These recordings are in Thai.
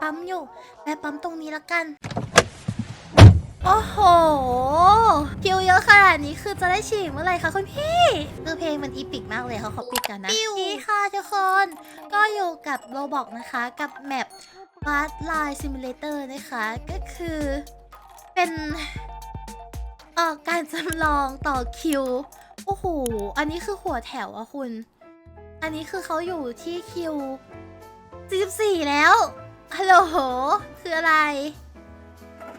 ปั๊มอยู่แม่ปั๊มตรงนี้ละกัน โอ้โหคิวเยอะขนาดนี้คือจะได้ฉีดเมื่อไหร่คะคุณพี่คือเพลงมันอีปิกมากเลยเขาขอปิดกันนะนี่ค่ะทุกคน ก็อยู่กับโรบอกนะคะ กับแมป b a r l i n e Simulator นะคะ ก็คือเป็นเอ่อการจำลองต่อคิว โอ้โห อันนี้คือหัวแถวอะคุณ อันนี้คือเขาอยู่ที่คิว 44 แล้ว ฮัลโหลคืออะไร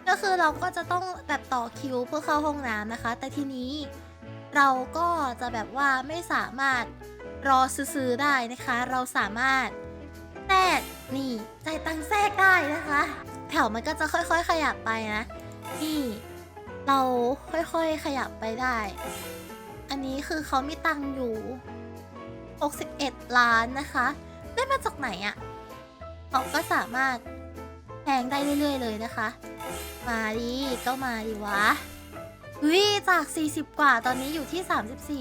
ก็คือเราก็จะต้องแบบต่อคิวเพื่อเข้าห้องน้ำนะคะ แต่ทีนี้เราก็จะแบบว่าไม่สามารถรอซื้อได้นะคะ เราสามารถแทรกนี่จ่ายตังแทรกได้นะคะ แถวมันก็จะค่อยๆ ขยับไปนะ นี่ เราค่อยๆ ขยับไปได้ อันนี้คือเขามีตังอยู่ 61 ล้านนะคะ ได้มาจากไหนอะ่ะ เราก็สามารถแพงได้เรื่อยๆ เลยนะคะ มาดิก็มาดิวะเฮ้ยจาก 40 กว่าตอนนี้อยู่ที่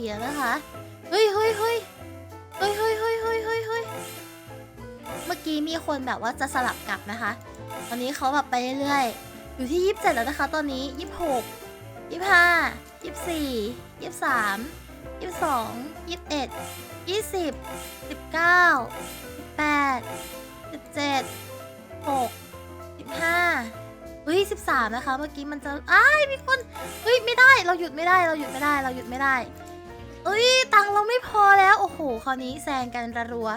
34แล้วนะคะเฮ้ยเฮ้ยเฮ้ยเฮ้ยเฮ้ยเฮ้ยเฮ้ยเฮ้ยเฮ้ยเมื่อกี้มีคนแบบว่าจะสลับกลับนะคะ ตอนนี้เขาแบบไปเรื่อยๆ อยู่ที่ 27 แล้วนะคะ ตอนนี้ 26 25 24 23 22 21 20 19 18 17 6 15เฮ้ย13นะคะ เมื่อกี้มันจะอ้ายมีคนเฮ้ยไม่ได้เราหยุดไม่ได้เราหยุดไม่ได้เราหยุดไม่ได้เอ้ยตังเราไม่พอแล้วโอ้โหคราวนี้แซงกันระรัว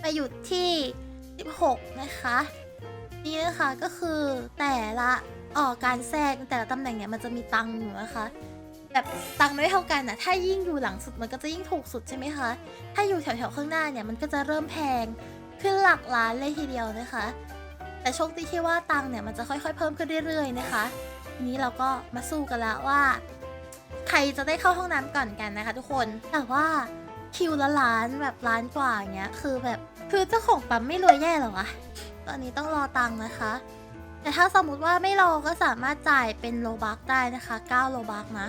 ไปหยุดที่ 16 นะคะนี่นะคะก็คือแต่ละออการแทรกแต่ละตำแหน่งเนี่ยมันจะมีตังอยู่นะคะ แบบตังไม่เท่ากันนะถ้ายิ่งอยู่หลังสุดมันก็จะยิ่งถูกสุดใช่ไหมคะ ถ้าอยู่แถวๆข้างหน้าเนี่ยมันก็จะเริ่มแพง ขึ้นหลักล้านเลยทีเดียวนะคะ แต่โชคดีที่ว่าตังค์เนี่ยมันจะค่อยๆ เพิ่มขึ้นเรื่อยๆนะคะนี้เราก็มาสู้กันละว่า ใครจะได้เข้าห้องน้ำก่อนกันนะคะ ทุกคนแต่ว่าคิวละล้านแบบล้านกว่าอย่างเงี้ยคือแบบคือเจ้าของปั๊มไม่รวยแย่หรอวะตอนนี้ต้องรอตังค์นะคะ แต่ถ้าสมมุติว่าไม่รอก็สามารถจ่ายเป็นโลบักได้นะคะ9โลบักนะ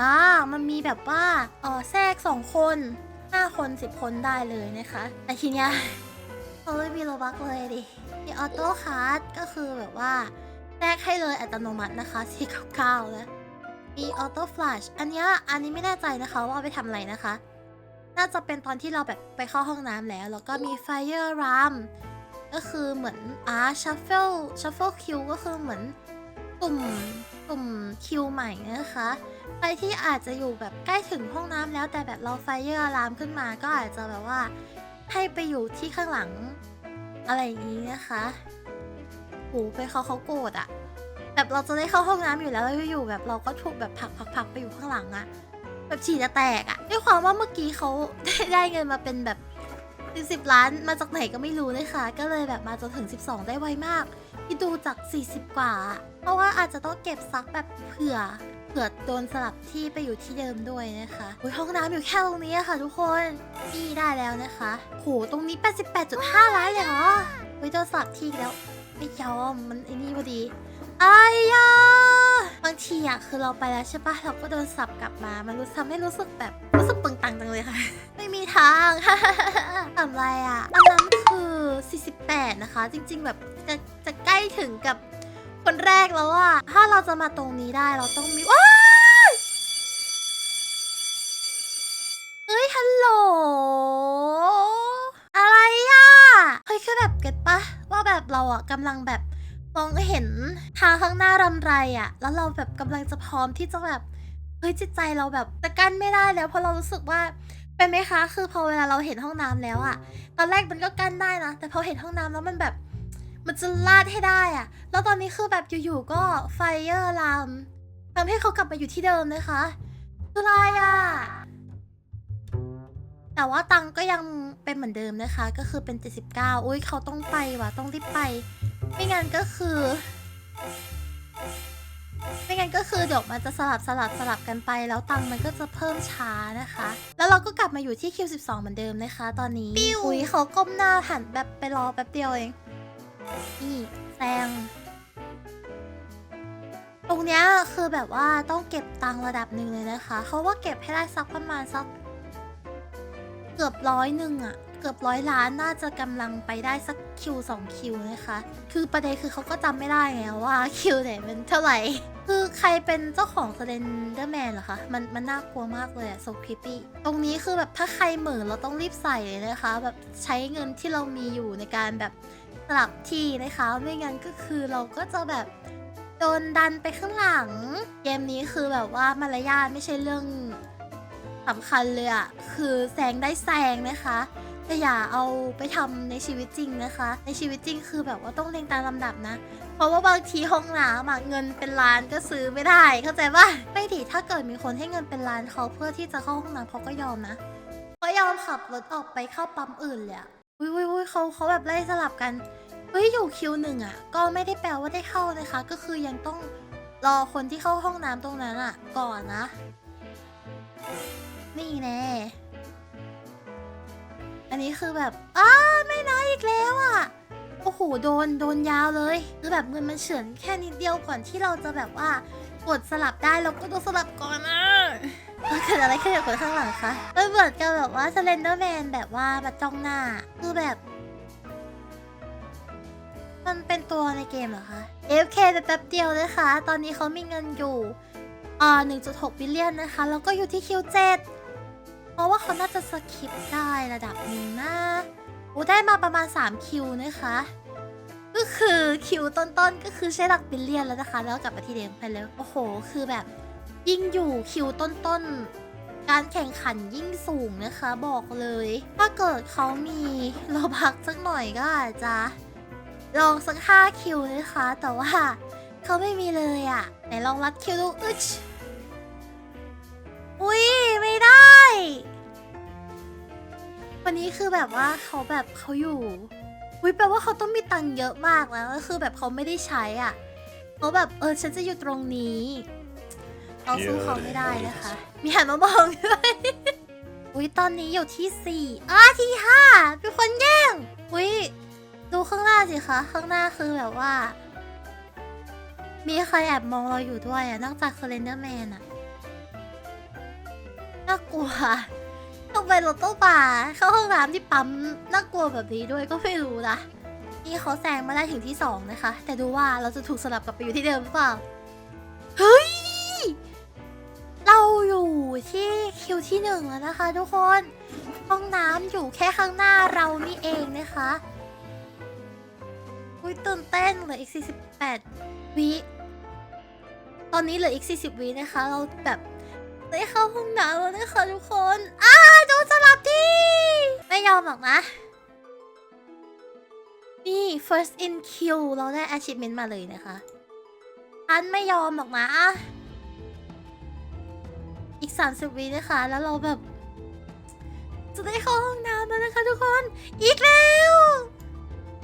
อ่ามันมีแบบว่าเออแทรก 2 คน 5 คน 10 คนได้เลยนะคะแต่ทีเนี้ย เขาไม่มีโลบักเลยดิมีออโต้คาร์ดก็คือแบบว่าแทรกให้เลยอัตโนมัตินะคะ499แล้วมีออโต้ฟลัชอันนี้อันนี้ไม่แน่ใจนะคะว่าเอาไปทำอะไรนะคะ น่าจะเป็นตอนที่เราแบบไปเข้าห้องน้ำแล้ว แล้วก็มี Fire Ram ก็คือเหมือนอ่า Shuffle Shuffle Q ก็คือเหมือนตุ่มตุ่มคิวใหม่นะคะใครที่อาจจะอยู่แบบใกล้ถึงห้องน้ำแล้วแต่แบบเรา Fire Alarm ขึ้นมาก็อาจจะแบบว่า ให้ไปอยู่ที่ข้างหลัง อะไรอย่างนี้นะคะโหไปเขาเขาโกรธอะแบบเราจะได้เข้าห้องน้ำอยู่แล้วแล้วอยู่แบบเราก็ถูกแบบผักผักผักไปอยู่ข้างหลังอะแบบฉี่จะแตกอะด้วยความว่าเมื่อกี้เขาได้ได้เงินมาเป็นแบบสิบล้านมาจากไหนก็ไม่รู้เลยค่ะก็เลยแบบมาจนถึง 12 ได้ไวมากที่ดูจาก 40 กว่า เพราะว่าอาจจะต้องเก็บซักแบบเผื่อ ผื่อโดนสลับที่ไปอยู่ที่เดิมด้วยนะคะอุยห้องน้ำอยู่แค่ตรงนี้อะค่ะ ทุกคนนี่ได้แล้วนะคะโหตรงนี้ 88.5 ล้านเลยเหรอเฮ้ยโดนสลับที่อีกแล้ว ไม่ยอมมันไอ้นี่พอดีไอ้ยาบางทีอะคือเราไปแล้วใช่ปะเราก็โดนสับกลับมา มันรู้ทำให้รู้สึกแบบรู้สึกปึงตังจังเลยค่ะ ไม่มีทางทำอะไรอะอันนั้นคือ 48 นะคะ จริง ๆ แบบจะจะใกล้ถึงกับ คนแรกแล้วอะถ้าเราจะมาตรงนี้ได้เราต้องมีว้าเฮ้ยฮัลโหล อะไรอะเฮ้ยคือแบบเก็ตปะว่าแบบเราอะกำลังแบบมองเห็นทางข้างหน้ารำไรอะแล้วเราแบบกำลังจะพร้อมที่จะแบบเฮ้ยจิตใจเราแบบจะกั้นไม่ได้แล้วเพราะเรารู้สึกว่าเป็นไหมคะ คือพอเวลาเราเห็นห้องน้ำแล้วอะตอนแรกมันก็กั้นได้นะ แต่พอเห็นห้องน้ำแล้วมันแบบ มันจะลาดให้ได้อะแล้วตอนนี้คือแบบอยู่ๆก็ไฟเออร์ลามทำให้เขากลับมาอยู่ที่เดิมนะคะคืออะไรอะแต่ว่าตังค์ก็ยังเป็นเหมือนเดิมนะคะ ก็คือเป็น 79 อุ้ยเขาต้องไปว่ะ ต้องรีบไป ไม่งั้นก็คือ ไม่งั้นก็คือเดี๋ยวมันจะสลับสลับสลับกันไป แล้วตังค์มันก็จะเพิ่มช้านะคะ แล้วเราก็กลับมาอยู่ที่คิว12เหมือนเดิมนะคะ ตอนนี้ อุ้ยเขาก้มหน้าหันแบบไปรอแป๊บเดียวเอง นี่แซง ตรงเนี้ยคือแบบว่าต้องเก็บตังระดับหนึ่งเลยนะคะเขาว่าเก็บให้ได้สักประมาณสัก เกือบร้อยหนึ่งอะเกือบร้อยล้านน่าจะกำลังไปได้สักคิวสองคิวนะคะ คือประเด็นคือเขาก็จำไม่ได้ไงว่าคิวไหนมันเท่าไหร่ คือใครเป็นเจ้าของสเลนเดอร์แมนเหรอคะ มันมันน่ากลัวมากเลยอะโซคริปปี้ ตรงนี้คือแบบถ้าใครเหมือเราต้องรีบใส่เลยนะคะ แบบใช้เงินที่เรามีอยู่ในการแบบ สลับที่นะคะ ไม่งั้นก็คือเราก็จะแบบโดนดันไปข้างหลัง เกมนี้คือแบบว่ามารยาทไม่ใช่เรื่องสำคัญเลยอะคือแซงได้แซงนะคะแต่อย่าเอาไปทำในชีวิตจริงนะคะ ในชีวิตจริงคือแบบว่าต้องเรียงตามลำดับนะ เพราะว่าบางทีห้องน้ำอะเงินเป็นล้านก็ซื้อไม่ได้ เข้าใจปะไม่ดิถ้าเกิดมีคนให้เงินเป็นล้านเขาเพื่อที่จะเข้าห้องน้ำเขาก็ยอมนะเขายอมขับรถออกไปเข้าปั๊มอื่นเลยอะ อุ้ยอุ้ยอุ้ยเขาเขาแบบไล่สลับกันเฮ้ยอยู่คิวหนึ่งอะก็ไม่ได้แปลว่าได้เข้านะคะ ก็คือยังต้องรอคนที่เข้าห้องน้ำตรงนั้นอะก่อนนะ นี่แน่อันนี้คือแบบอ้าไม่นะอีกแล้วอะโอ้โหโดนโดนยาวเลยคือแบบเงินมันเฉือนแค่นิดเดียวก่อนที่เราจะแบบว่ากดสลับได้เราก็ต้องสลับก่อนนะ แล้วเกิดอะไรขึ้นกับคนข้างหลังคะมันเหมือนกับแบบว่าสเลนเดอร์แมนแบบว่ามาจ้องหน้า คือแบบ มันเป็นตัวในเกมเหรอคะ AFK ไปแป๊บเดียวนะคะ ตอนนี้เขามีเงินอยู่อ่า1.6บิลเลียนนะคะ แล้วก็อยู่ที่คิวเจ็ดเพราะว่าเขาน่าจะสคิปได้ระดับหนึ่งนะโอ้ได้มาประมาณ 3 คิวนะคะ ก็คือคิวต้นๆ ก็คือใช้หลักบิลเลียนแล้วนะคะ แล้วกลับมาที่เดิมไปแล้วโอ้โห คือแบบ ยิ่งอยู่คิวต้นๆ การแข่งขันยิ่งสูงนะคะบอกเลย ถ้าเกิดเขามีโลบักสักหน่อยก็อาจจะลองสัก5คิวนะคะ แต่ว่าเขาไม่มีเลยอะ่ะ ไหนลองรัดคิวดูอึชอุ้ยไม่ได้ วันนี้คือแบบว่าเขาแบบเขาอยู่อุ้ยแปลว่าเขาต้องมีตังค์เยอะมากแล้วก็คือแบบเขาไม่ได้ใช้อะเขาแบบเออฉันจะอยู่ตรงนี้ เราสู้เขาไม่ได้นะคะ มีหันมามองด้วยอุ้ยตอนนี้อยู่ที่สี่อ้าที่ห้าเป็นคนแย่งอุ้ยดูข้างหน้าสิคะ ข้างหน้าคือแบบว่า มีใครแอบมองเราอยู่ด้วยอะนอกจากเคเลนเดอร์แมนอะน่ากลัวต้องไปรถตู้ป่าเข้าห้องน้ำที่ปั๊มน่ากลัวแบบนี้ด้วยก็ไม่รู้นะนี่เขาแซงมาได้ถึงที่สองนะคะ แต่ดูว่าเราจะถูกสลับกลับไปอยู่ที่เดิมหรือเปล่า ที่คิวที่หนึ่งแล้วนะคะ ทุกคน ห้องน้ำอยู่แค่ข้างหน้าเรานี่เองนะคะอุ้ยตื่นเต้นเหลืออีก 48 วิตอนนี้เหลืออีก 40 วินะคะ เราแบบได้เข้าห้องน้ำแล้วนะคะทุกคนอ้าโดนสลับที่ ไม่ยอมหรอกนะ นี่ first in queue เราได้ achievement มาเลยนะคะอันไม่ยอมหรอกนะ อีก 30วินะคะ แล้วเราแบบ จะได้เข้าห้องน้ำแล้วนะคะทุกคน อีกแล้ว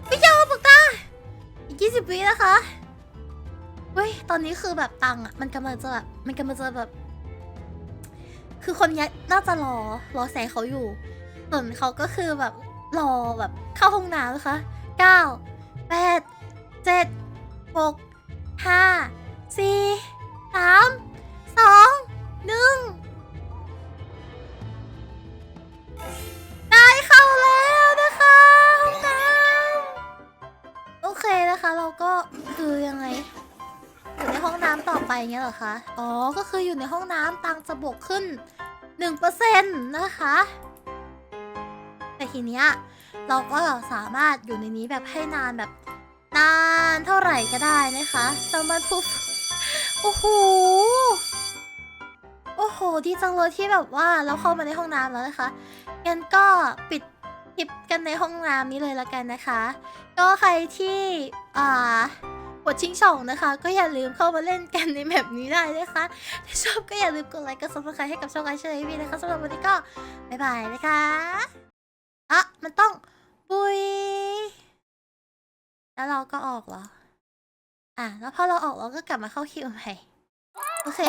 ไม่ยอมหรอกนะอีก 20วินะคะเฮ้ยตอนนี้คือแบบตังอะมันกำลังจะแบบมันกำลังจะแบบ คือคนเนี้ยน่าจะรอรอแสงเขาอยู่ส่วนเขาก็คือแบบรอแบบเข้าห้องน้ำนะคะเก้าแปดเจ็ดหกห้าสี่สามสอง หนึ่งได้เข้าแล้วนะคะห้องน้ำโอเคนะคะ เราก็คือยังไง อยู่ในห้องน้ำต่อไปเงี้ยเหรอคะอ๋อก็คืออยู่ในห้องน้ำตังจะบวกขึ้น1%นะคะ แต่ทีเนี้ยเราก็สามารถอยู่ในนี้แบบให้นานแบบนานเท่าไหร่ก็ได้นะคะสามารถพูดโอ้โห อ้โห ดีจังเลยที่แบบว่าเราเข้ามาในห้องน้ำแล้วนะคะงั้นก็ปิดคลิปกันในห้องน้ำนี้เลยละกันนะคะ ก็ใครที่อ่ากดชิงช่องนะคะ ก็อย่าลืมเข้ามาเล่นกันในแบบนี้ได้นะคะถ้าชอบก็อย่าลืมกดไลค์กดซับสไครต์ให้กับช่องไอเชอร์วีนะคะสำหรับวันนี้ก็บ๊ายบายนะคะอะมันต้องปุยแล้วเราก็ออกเหรออะแล้วพอเราออกเราก็กลับมาเข้าคิวใหม่ โอเค